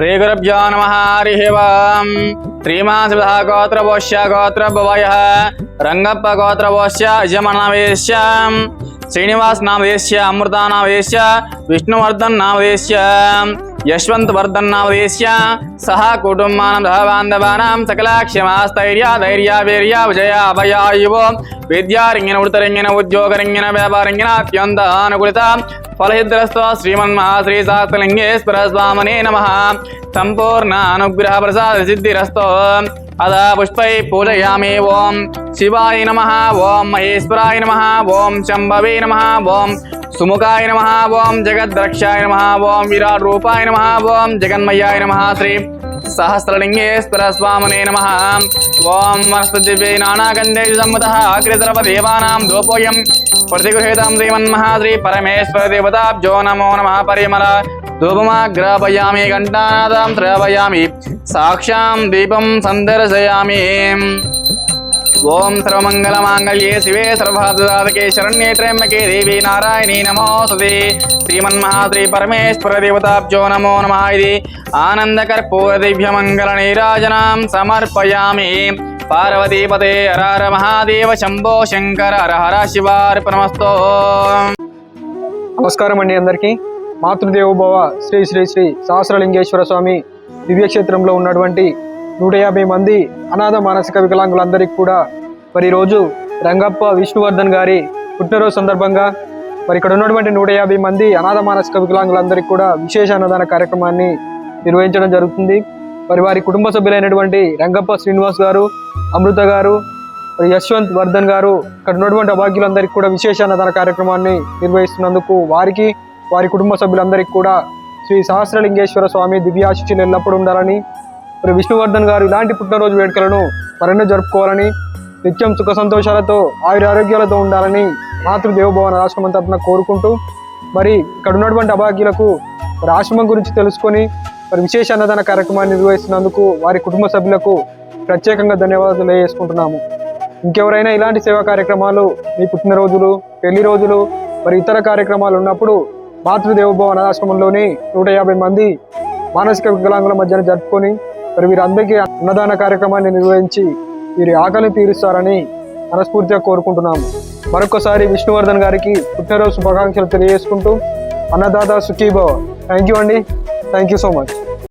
శ్రీగురుభ్యో నమ హరి ఓం శ్రీమాసిధ గోత్రపోష్య గోత్రభవయ రంగప్ప గోత్రపోష్య యజమనవేశ్య శ్రీనివాస్ నామదేశ్య అమృత నామదేశ్య విష్ణువర్ధన్ నామదేశ్య యశ్వంత్ వర్ధన్ నామదేశ్య సహ కుటుంబానం బాంధవానాం సకలాక్షమాస్థైర్య ధైర్య వీర్య విజయ అభయాయువో విద్యారింగిన ఉడతరింగిన ఉద్యోగరింగిన వ్యాపారింగిన అత్యంత అనుకూలిత ఫలహిద్రస్వ శ్రీమన్మహాశ్రీ శాస్త్రలింగేశ్వర స్వామనే నమ సంపూర్ణ అనుగ్రహ ప్రసాద సిద్ధిరస్తో అద పుష్పై పూజయామి ఓం శివాయ నమ ఓం మహేశ్వరాయ నమ ఓం శంభవే నమ ఓం సుముఖాయ నమ. ఓం జగద్రక్షాయ నమ. ఓం విరాట్ రూపాయ నమ. ఓం జగన్మయాయ నమ. శ్రీ సహస్రలింగేశ్వర స్వామనే నమ. ఓం వనస్పతిభ్యై నానాగంధేషు సమ్మత. అగ్రద్రవదేవానాం దోపోయం ప్రతిగృహేతాం శ్రీమన్మహాశ్రీ పరమేశ్వర దేవతాబ్జో నమో నమ. పరిమళ ధూపమాగ్రాపయామి. ఘంటానాదాం శ్రావయామి సాక్షాం దీపం సందర్శయామి. ఓం సర్వమంగళమాంగళ్యే శివే సర్వాదాదకే శరణ్యే త్రయంబకే దేవి నారాయణీ నమోసతి. శ్రీమన్మహాశ్రీ పరమేశ్వర దేవతాబ్జో నమో నమ ఇది. ఆనందకర్పూరదివ్యమంగళ నీరాజనాం సమర్పయామి. పార్వతీపతే హర మహాదేవ శంభో శంకర హర హర శివార్పణమస్తో. నమస్కారం అండి అందరికీ. మాతృదేవోభవ శ్రీ శ్రీ శ్రీ సహస్రలింగేశ్వర స్వామి దివ్యక్షేత్రంలో ఉన్నటువంటి నూట యాభై మంది అనాథ మానసిక వికలాంగులందరికీ కూడా మరి ఈరోజు రంగప్ప విష్ణువర్ధన్ గారి పుట్టినరోజు సందర్భంగా మరి ఇక్కడ ఉన్నటువంటి నూట యాభై మంది అనాథ మానసిక వికలాంగులందరికీ కూడా విశేష అన్నదాన కార్యక్రమాన్ని నిర్వహించడం జరుగుతుంది. మరి వారి కుటుంబ సభ్యులైనటువంటి రంగప్ప శ్రీనివాస్ గారు అమృత గారు యశ్వంత్ వర్ధన్ గారు ఇక్కడ ఉన్నటువంటి అభాగ్యులందరికీ కూడా విశేష అన్నదాన కార్యక్రమాన్ని నిర్వహిస్తున్నందుకు వారికి వారి కుటుంబ సభ్యులందరికీ కూడా శ్రీ సహస్రలింగేశ్వర స్వామి దివ్యాశిష్యులు ఎల్లప్పుడూ ఉండాలని మరి విష్ణువర్ధన్ గారు ఇలాంటి పుట్టినరోజు వేడుకలను మరెన్నో జరుపుకోవాలని నిత్యం సుఖ సంతోషాలతో ఆయుర ఆరోగ్యాలతో ఉండాలని మాతృ దేవభవన ఆశ్రమం తరఫున కోరుకుంటూ మరి ఇక్కడ ఉన్నటువంటి అభాగ్యులకు మరి ఆశ్రమం గురించి తెలుసుకొని మరి విశేష అన్నదాన కార్యక్రమాన్ని నిర్వహిస్తున్నందుకు వారి కుటుంబ సభ్యులకు ప్రత్యేకంగా ధన్యవాదాలు తెలియజేసుకుంటున్నాము. ఇంకెవరైనా ఇలాంటి సేవా కార్యక్రమాలు మీ పుట్టినరోజులు పెళ్ళి రోజులు మరి ఇతర కార్యక్రమాలు ఉన్నప్పుడు మాతృదేవభవన ఆశ్రమంలోని నూట యాభై మంది మానసిక వికలాంగుల మధ్యన జరుపుకొని మరి వీరందరికీ అన్నదాన కార్యక్రమాన్ని నిర్వహించి వీరి ఆకలిని తీరుస్తారని మనస్ఫూర్తిగా కోరుకుంటున్నాము. మరొకసారి విష్ణువర్ధన్ గారికి పుట్టినరోజు శుభాకాంక్షలు తెలియజేసుకుంటూ అన్నదాత సుఖీభవ. థ్యాంక్ యూ అండి. Thank you so much